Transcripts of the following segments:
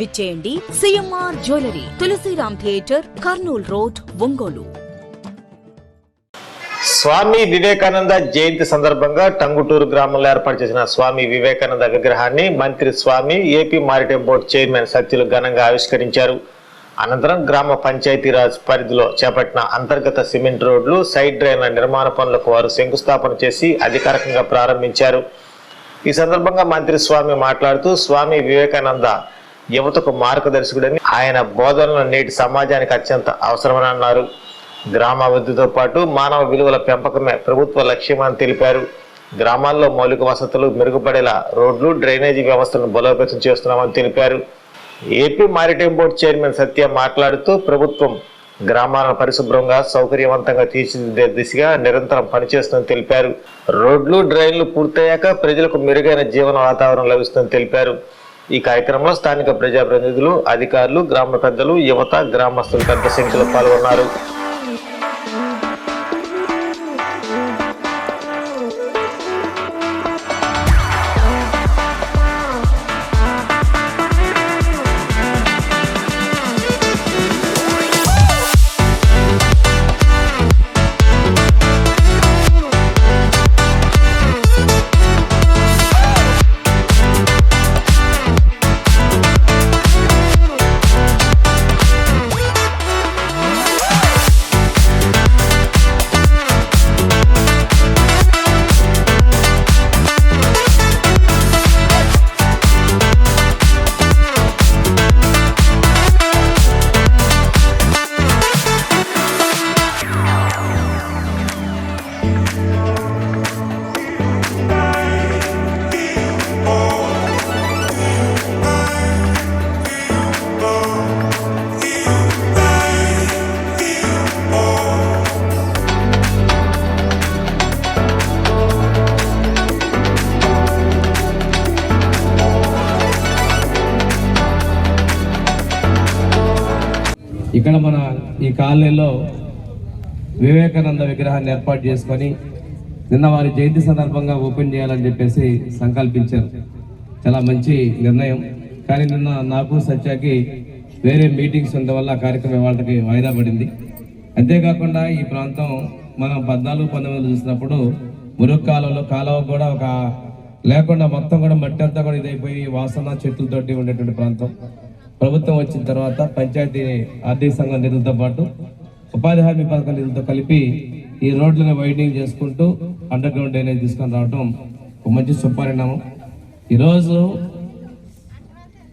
విచ్చేయండి CMR jewellery Tulasiram theatre Kurnool road Ongole. Swami Vivekananda Jayanti సందర్భంగా టంగుటూరు గ్రామంలో ఏర్పాటు చేసిన స్వామి వివేకానంద విగ్రహాన్ని మంత్రి Swamy AP maritime board chairman Satyulu ఘనంగా ఆవిష్కరించారు. అనంతరం గ్రామ పంచాయతీరాజ్ పరిధిలో చేపట్టిన అంతర్గత సిమెంట్ రోడ్లు సైడ్ డ్రైన్ల నిర్మాణ పనులకు వారు శంకుస్థాపన చేసి అధికారికంగా ప్రారంభించారు. ఈ సందర్భంగా మంత్రి స్వామి మాట్లాడుతూ స్వామి వివేకానంద యువతకు మార్గదర్శకుడని ఆయన బోధనలు నేటి సమాజానికి అత్యంత అవసరమని అన్నారు. గ్రామాభివృద్ధితో పాటు మానవ విలువల పెంపకమే ప్రభుత్వ లక్ష్యమని తెలిపారు. గ్రామాల్లో మౌలిక వసతులు మెరుగుపడేలా రోడ్లు డ్రైనేజీ వ్యవస్థను బలోపేతం చేస్తున్నామని తెలిపారు. AP maritime board chairman Satya మాట్లాడుతూ ప్రభుత్వం గ్రామాలను పరిశుభ్రంగా సౌకర్యవంతంగా తీర్చిదిద్దే దిశగా నిరంతరం పనిచేస్తుందని తెలిపారు. రోడ్లు డ్రైన్లు పూర్తయ్యాక ప్రజలకు మెరుగైన జీవన వాతావరణం లభిస్తుందని తెలిపారు. ఈ కార్యక్రమంలో స్థానిక ప్రజాప్రతినిధులు అధికారులు గ్రామ పెద్దలు యువత గ్రామస్తులు పెద్ద సంఖ్యలో పాల్గొన్నారు. ఇక్కడ మన ఈ కాలనీలో వివేకానంద విగ్రహాన్ని ఏర్పాటు చేసుకొని నిన్న వారి జయంతి సందర్భంగా ఓపెన్ చేయాలని చెప్పేసి సంకల్పించారు. చాలా మంచి నిర్ణయం. కానీ నిన్న నాకు సత్యాకి వేరే మీటింగ్స్ ఉండడం వల్ల కార్యక్రమం వాళ్ళకి వాయిదా పడింది. అంతేకాకుండా ఈ ప్రాంతం మనం పద్నాలుగు పంతొమ్మిది చూసినప్పుడు మురుగు కాలువలో కాలువ కూడా ఒక లేకుండా మొత్తం కూడా మట్టి అంతా కూడా ఇదైపోయి వాసన చెట్లతోటి ఉండేటువంటి ప్రాంతం. ప్రభుత్వం వచ్చిన తర్వాత పంచాయతీ ఆర్థిక సంఘం నిధులతో పాటు ఉపాధి హామీ పథకం నిధులతో కలిపి ఈ రోడ్లను వైడింగ్ చేసుకుంటూ అండర్ గ్రౌండ్ డ్రైనేజ్ తీసుకొని రావడం ఒక మంచి సుపరిణామం ఈరోజు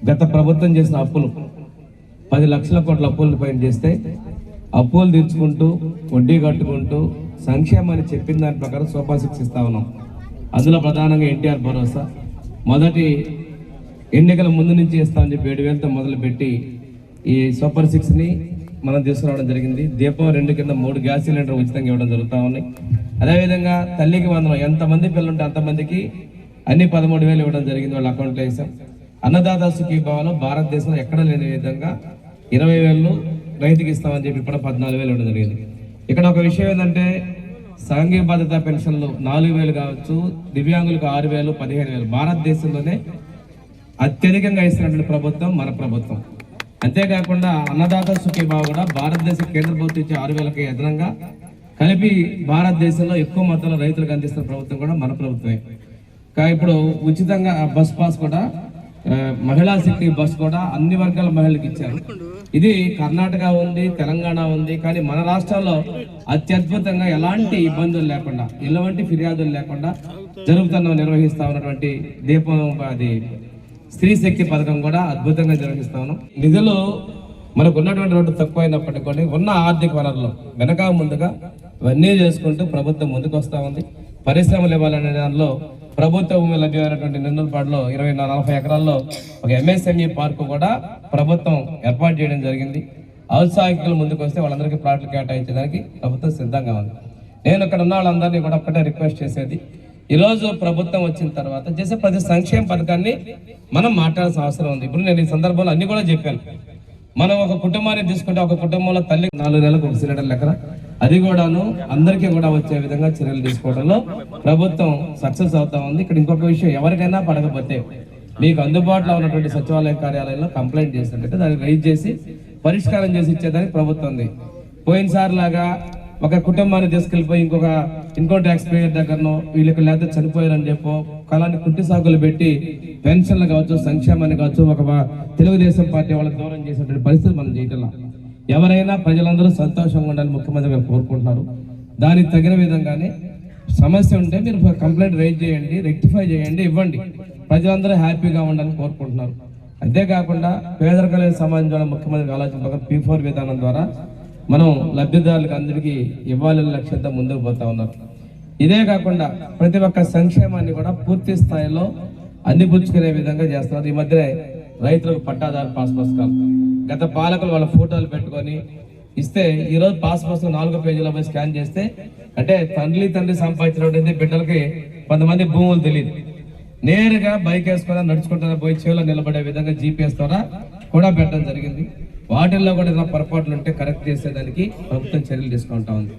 గత ప్రభుత్వం చేసిన అప్పులు పది లక్షల కోట్ల అప్పులు పైన చేస్తే అప్పులు తీర్చుకుంటూ వడ్డీ కట్టుకుంటూ సంక్షేమాన్ని చెప్పిన దాని ప్రకారం సూపర్ సిక్స్ ఇస్తా ఉన్నాం. అందులో ప్రధానంగా ఎన్టీఆర్ భరోసా. మొదటి ఎన్నికల ముందు నుంచి ఇస్తామని చెప్పి ఏడు వేలతో మొదలుపెట్టి ఈ సూపర్ సిక్స్ని మనం తీసుకురావడం జరిగింది. దీపం రెండు కింద మూడు గ్యాస్ సిలిండర్ ఉచితంగా ఇవ్వడం జరుగుతూ ఉన్నాయి. అదేవిధంగా తల్లికి వందనం ఎంతమంది పిల్లలుంటే అంతమందికి అన్ని పదమూడు వేలు ఇవ్వడం జరిగింది వాళ్ళ అకౌంట్లో వేసాం. అన్నదాత సుఖీభావంలో భారతదేశంలో ఎక్కడ లేని విధంగా ఇరవై వేలు రైతుకి ఇస్తామని చెప్పి ఇప్పుడు పద్నాలుగు వేలు ఇవ్వడం జరిగింది. ఇక్కడ ఒక విషయం ఏంటంటే సాంఘిక భద్రతా పెన్షన్లు నాలుగు వేలు కావచ్చు దివ్యాంగులకు ఆరు వేలు పదిహేను వేలు. భారతదేశంలోనే అత్యధికంగా ఇస్తున్నటువంటి ప్రభుత్వం మన ప్రభుత్వం. అంతేకాకుండా అన్నదాత సుఖీభావ కూడా భారతదేశ కేంద్ర ప్రభుత్వం ఇచ్చే ఆరు వేలకి అదనంగా కలిపి భారతదేశంలో ఎక్కువ మొత్తంలో రైతులకు అందిస్తున్న ప్రభుత్వం కూడా మన ప్రభుత్వమే. కా ఇప్పుడు ఉచితంగా బస్ పాస్ కూడా మహిళా శక్తి బస్ కూడా అన్ని వర్గాల మహిళలకు ఇచ్చారు. ఇది కర్ణాటక ఉంది తెలంగాణ ఉంది కానీ మన రాష్ట్రాల్లో అత్యద్భుతంగా ఎలాంటి ఇబ్బందులు లేకుండా ఎలాంటి ఫిర్యాదులు లేకుండా జరుగుతున్న నిర్వహిస్తా ఉన్నటువంటి దీపం అది స్త్రీ శక్తి పథకం కూడా అద్భుతంగా నిర్వహిస్తా ఉన్నాం. నిధులు మనకు ఉన్నటువంటి రోడ్డు తక్కువైనప్పటికీ కూడా ఉన్న ఆర్థిక వనరులు వెనక ముందుగా ఇవన్నీ చేసుకుంటూ ప్రభుత్వం ముందుకు వస్తూ ఉంది. పరిశ్రమలు ఇవ్వాలనే దానిలో ప్రభుత్వ భూమి లభ్యమైనటువంటి నెల్లూరుపాడులో ఇరవై నలభై ఎకరాల్లో ఒక ఎంఎస్ఎంఈ పార్కు కూడా ప్రభుత్వం ఏర్పాటు చేయడం జరిగింది. ఔత్సాహికులు ముందుకు వస్తే వాళ్ళందరికీ ప్లాట్లు కేటాయించడానికి ప్రభుత్వం సిద్ధంగా ఉంది. నేను ఇక్కడ ఉన్న వాళ్ళందరినీ కూడా ఒక్కటే రిక్వెస్ట్ చేసేది ఈరోజు ప్రభుత్వం వచ్చిన తర్వాత చేసే ప్రతి సంక్షేమ పథకాన్ని మనం మాట్లాడాల్సిన అవసరం ఉంది. ఇప్పుడు నేను ఈ సందర్భంలో అన్ని కూడా చెప్పాను. మనం ఒక కుటుంబాన్ని తీసుకుంటే ఒక కుటుంబంలో తల్లి నాలుగు నెలలకు ఒక సిలిండర్ లెక్కన అది కూడాను అందరికీ కూడా వచ్చే విధంగా చర్యలు తీసుకోవడంలో ప్రభుత్వం సక్సెస్ అవుతా ఉంది. ఇక్కడ ఇంకొక విషయం ఎవరికైనా పడకపోతే మీకు అందుబాటులో ఉన్నటువంటి సచివాలయ కార్యాలయంలో కంప్లైంట్ చేసినట్లయితే దాన్ని రైజ్ చేసి పరిష్కారం చేసి ఇచ్చేదానికి ప్రభుత్వం ఉంది. పోయినసారి లాగా ఒక కుటుంబాన్ని తీసుకెళ్ళిపోయి ఇంకొక ఇన్కమ్ ట్యాక్స్ పేయర్ దగ్గరనో వీళ్ళకి లేకపోతే చనిపోయారని చెప్పో కళాన్ని కుట్టి సాగులు పెట్టి పెన్షన్లు కావచ్చు సంక్షేమాన్ని కావచ్చు ఒక తెలుగుదేశం పార్టీ వాళ్ళకి దూరం చేసినటువంటి పరిస్థితి మనం చేయటం ఎవరైనా ప్రజలందరూ సంతోషంగా ఉండాలని ముఖ్యమంత్రి గారు కోరుకుంటున్నారు. దానికి తగిన విధంగానే సమస్య ఉంటే మీరు కంప్లైంట్ రైజ్ చేయండి రెక్టిఫై చేయండి ఇవ్వండి. ప్రజలందరూ హ్యాపీగా ఉండాలని కోరుకుంటున్నారు. అంతేకాకుండా పేదరికలేని సమాజంలో ముఖ్యమంత్రి ఆలోచన ప్రకారం పీ ఫోర్ విధానం ద్వారా మనం లబ్ధిదారులకు అందరికీ ఇవ్వాలనే లక్ష్యంతో ముందుకు పోతా ఉన్నారు ఇదే కాకుండా ప్రతి ఒక్క సంక్షేమాన్ని కూడా పూర్తి స్థాయిలో అందిపుచ్చుకునే విధంగా చేస్తున్నారు. ఈ మధ్యనే రైతులకు పట్టాదారు పాస్ పుస్తకాలు గత పాలకులు వాళ్ళ ఫోటోలు పెట్టుకొని ఇస్తే ఈరోజు పాస్ పుస్తకం నాలుగో పేజీలో పోయి స్కాన్ చేస్తే అంటే తండ్రి తండ్రి సంపాదించినటువంటి బిడ్డలకి కొంతమంది భూములు తెలియదు నేరుగా బైక్ వేసుకొని నడుచుకుంటున్నా పోయి చెవిలో నిలబడే విధంగా జీపీఎస్ ద్వారా కూడా పెట్టడం జరిగింది. వాటిల్లో కూడా ఏదైనా పొరపాట్లు ఉంటే కరెక్ట్ చేసేదానికి ప్రభుత్వం చర్యలు తీసుకుంటా ఉంది.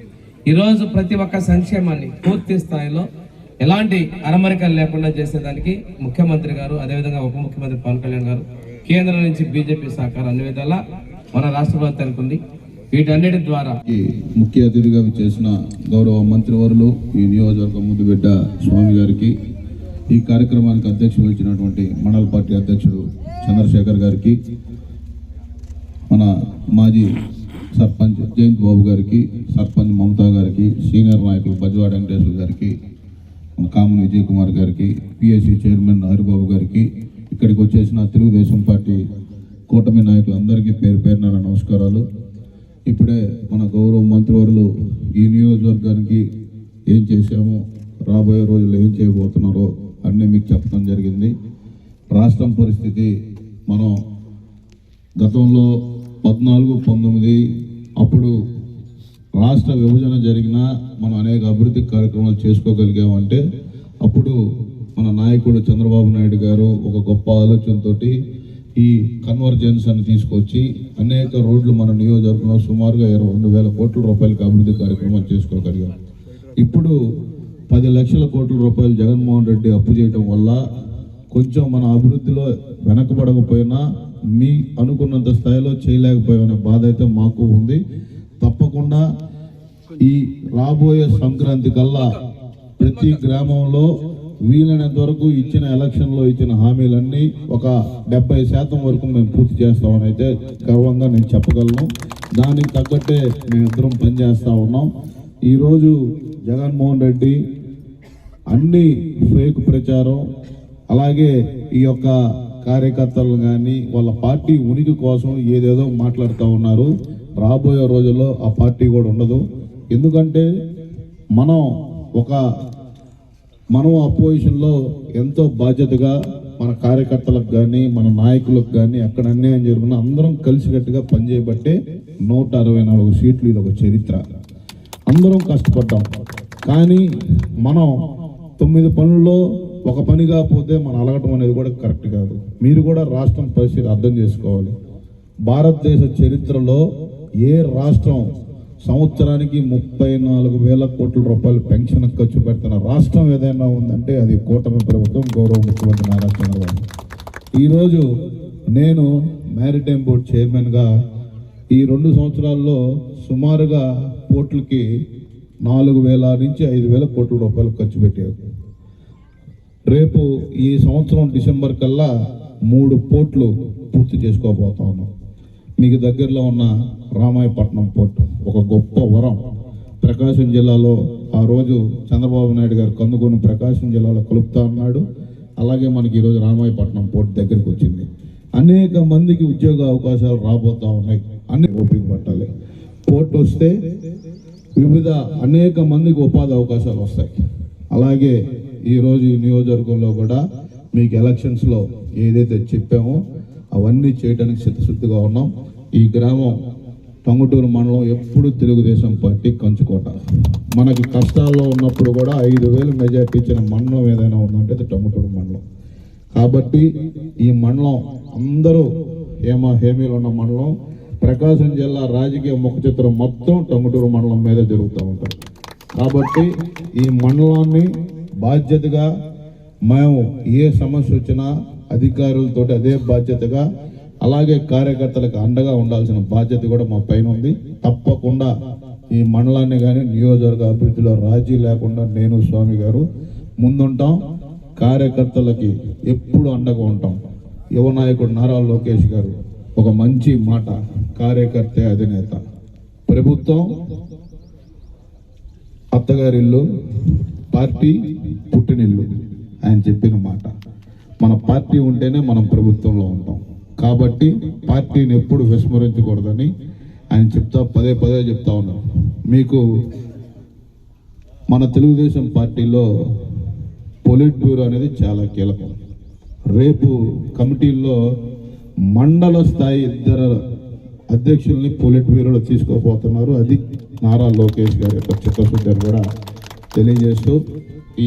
ఈరోజు ప్రతి ఒక్క సంక్షేమాన్ని పూర్తి స్థాయిలో ఎలాంటి అరమరికలు లేకుండా చేసేదానికి ముఖ్యమంత్రి గారు అదేవిధంగా ఉప ముఖ్యమంత్రి పవన్ కళ్యాణ్ గారు కేంద్రం నుంచి బీజేపీ సహకారం అన్ని విధాలా మన రాష్ట్ర ప్రభుత్వానికి ఉంది వీటన్నిటి ద్వారా ఈ ముఖ్య అతిథిగా చేసిన గౌరవ మంత్రివర్లు ఈ నియోజకవర్గం ముద్దుబిడ్డ స్వామి గారికి ఈ కార్యక్రమానికి అధ్యక్షులు ఇచ్చినటువంటి మండల పార్టీ అధ్యక్షుడు చంద్రశేఖర్ గారికి మన మాజీ సర్పంచ్ జయంత్ బాబు గారికి సర్పంచ్ మమతా గారికి సీనియర్ నాయకులు బజ్వాడ వెంకటేశ్వర గారికి మన కామన్ విజయ్ కుమార్ గారికి పిఎస్సి చైర్మన్ హరిబాబు గారికి ఇక్కడికి వచ్చేసిన తెలుగుదేశం పార్టీ కూటమి నాయకులందరికీ పేరు పేరున నమస్కారాలు. ఇప్పుడే మన గౌరవ మంత్రివర్యులు ఈ నియోజకవర్గానికి ఏం చేశామో రాబోయే రోజుల్లో ఏం చేయబోతున్నారో అన్నీ మీకు చెప్పడం జరిగింది. రాష్ట్రం పరిస్థితి మనం గతంలో పద్నాలుగు పంతొమ్మిది అప్పుడు రాష్ట్ర విభజన జరిగిన మనం అనేక అభివృద్ధి కార్యక్రమాలు చేసుకోగలిగామంటే అప్పుడు మన నాయకుడు చంద్రబాబు నాయుడు గారు ఒక గొప్ప ఆలోచనతోటి ఈ కన్వర్జెన్స్ అని తీసుకొచ్చి అనేక రోడ్లు మన నియోజకవర్గంలో సుమారుగా ఇరవై రెండు వేల కోట్ల రూపాయలకి అభివృద్ధి కార్యక్రమాలు చేసుకోగలిగాం. ఇప్పుడు పది లక్షల కోట్ల రూపాయలు జగన్మోహన్ రెడ్డి అప్పు చేయడం వల్ల కొంచెం మన అభివృద్ధిలో వెనకబడకపోయినా మీ అనుకున్నంత స్థాయిలో చేయలేకపోయామనే బాధ అయితే మాకు ఉంది. తప్పకుండా ఈ రాబోయే సంక్రాంతి కల్లా ప్రతి గ్రామంలో వీలైనంత వరకు ఇచ్చిన ఎలక్షన్లో ఇచ్చిన హామీలన్నీ ఒక డెబ్బై శాతం వరకు మేము పూర్తి చేస్తామని అయితే గర్వంగా నేను చెప్పగలను. దానికి తగ్గట్టే మేమిద్దరం పనిచేస్తూ ఉన్నాం. ఈరోజు జగన్మోహన్ రెడ్డి అన్ని ఫేక్ ప్రచారం అలాగే ఈ యొక్క కార్యకర్తలు కానీ వాళ్ళ పార్టీ ఉనికి కోసం ఏదేదో మాట్లాడుతూ ఉన్నారు. రాబోయే రోజుల్లో ఆ పార్టీ కూడా ఉండదు. ఎందుకంటే మనం ఒక మనం అపోజిషన్లో ఎంతో బాధ్యతగా మన కార్యకర్తలకు కానీ మన నాయకులకు కానీ ఎక్కడ అన్యాయం జరుగుతున్నా అందరం కలిసికట్టుగా పనిచేయబట్టే నూట అరవై నాలుగు సీట్లు ఇది ఒక చరిత్ర. అందరం కష్టపడ్డాం. కానీ మనం తొమ్మిది పనుల్లో ఒక పని కాకపోతే మనం అలగటం అనేది కూడా కరెక్ట్ కాదు. మీరు కూడా రాష్ట్రం పరిస్థితి అర్థం చేసుకోవాలి. భారతదేశ చరిత్రలో ఏ రాష్ట్రం సంవత్సరానికి ముప్పై నాలుగు వేల కోట్ల రూపాయలు పెన్షన్ ఖర్చు పెడుతున్న రాష్ట్రం ఏదైనా ఉందంటే అది కూటమి ప్రభుత్వం గౌరవ ముఖ్యమంత్రి నారా చంద్రబాబు. ఈరోజు నేను మ్యారిటైమ్ బోర్డ్ చైర్మన్గా ఈ రెండు సంవత్సరాల్లో సుమారుగా పోర్టులకి నాలుగు వేల నుంచి ఐదు వేల కోట్ల రూపాయలు ఖర్చు పెట్టారు రేపు ఈ సంవత్సరం డిసెంబర్ కల్లా మూడు పోర్ట్లు పూర్తి చేసుకోబోతా ఉన్నాం. మీకు దగ్గరలో ఉన్న రామాయపట్నం పోర్ట్ ఒక గొప్ప వరం. ప్రకాశం జిల్లాలో ఆ రోజు చంద్రబాబు నాయుడు గారు కందుకొని ప్రకాశం జిల్లాలో కలుపుతా ఉన్నాడు. అలాగే మనకి ఈరోజు రామాయపట్నం పోర్ట్ దగ్గరికి వచ్చింది. అనేక మందికి ఉద్యోగ అవకాశాలు రాబోతా ఉన్నాయి. అన్ని ఓపిక పట్టాలి పోర్ట్ వస్తే వివిధ అనేక మందికి ఉపాధి అవకాశాలు వస్తాయి. అలాగే ఈరోజు ఈ నియోజకవర్గంలో కూడా మీకు ఎలక్షన్స్లో ఏదైతే చెప్పామో అవన్నీ చేయడానికి చిత్తశుద్ధిగా ఉన్నాం. ఈ గ్రామం టంగుటూరు మండలం ఎప్పుడు తెలుగుదేశం పార్టీ కంచుకోట. మనకి కష్టాల్లో ఉన్నప్పుడు కూడా ఐదు వేలు మెజార్టీ ఇచ్చిన మండలం ఏదైనా ఉందంటే అది టంగుటూరు మండలం. కాబట్టి ఈ మండలం అందరూ హేమ హేమీలు ఉన్న మండలం. ప్రకాశం జిల్లా రాజకీయ ముఖ చిత్రం మొత్తం టంగుటూరు మండలం మీద జరుగుతూ ఉంటారు కాబట్టి ఈ మండలాన్ని బాధ్యతగా మేము ఏ సమస్య వచ్చినా అధికారులతో అదే బాధ్యతగా అలాగే కార్యకర్తలకు అండగా ఉండాల్సిన బాధ్యత కూడా మా పైన ఉంది. తప్పకుండా ఈ మండలాన్ని కానీ నియోజకవర్గ అభివృద్ధిలో రాజీ లేకుండా నేను స్వామి గారు ముందుంటాం. కార్యకర్తలకి ఎప్పుడు అండగా ఉంటాం. యువ నాయకుడు నారా లోకేష్ గారు ఒక మంచి మాట కార్యకర్త అధినేత. ప్రభుత్వం అత్తగారిల్లు పార్టీ పుట్టినిల్లు. ఆయన చెప్పిన మాట. మన పార్టీ ఉంటేనే మనం ప్రభుత్వంలో ఉంటాం. కాబట్టి పార్టీని ఎప్పుడు విస్మరించకూడదని ఆయన చెప్తా పదే పదే చెప్తా ఉన్నారు. మీకు మన తెలుగుదేశం పార్టీలో పొలిట్ బ్యూరో అనేది చాలా కీలకం. రేపు కమిటీల్లో మండల స్థాయి ఇద్దరు అధ్యక్షుల్ని పొలిట్ బ్యూరోలో తీసుకోపోతున్నారు అది నారా లోకేష్ గారి యొక్క చిత్తశుద్ధి కూడా తెలియజేస్తూ ఈ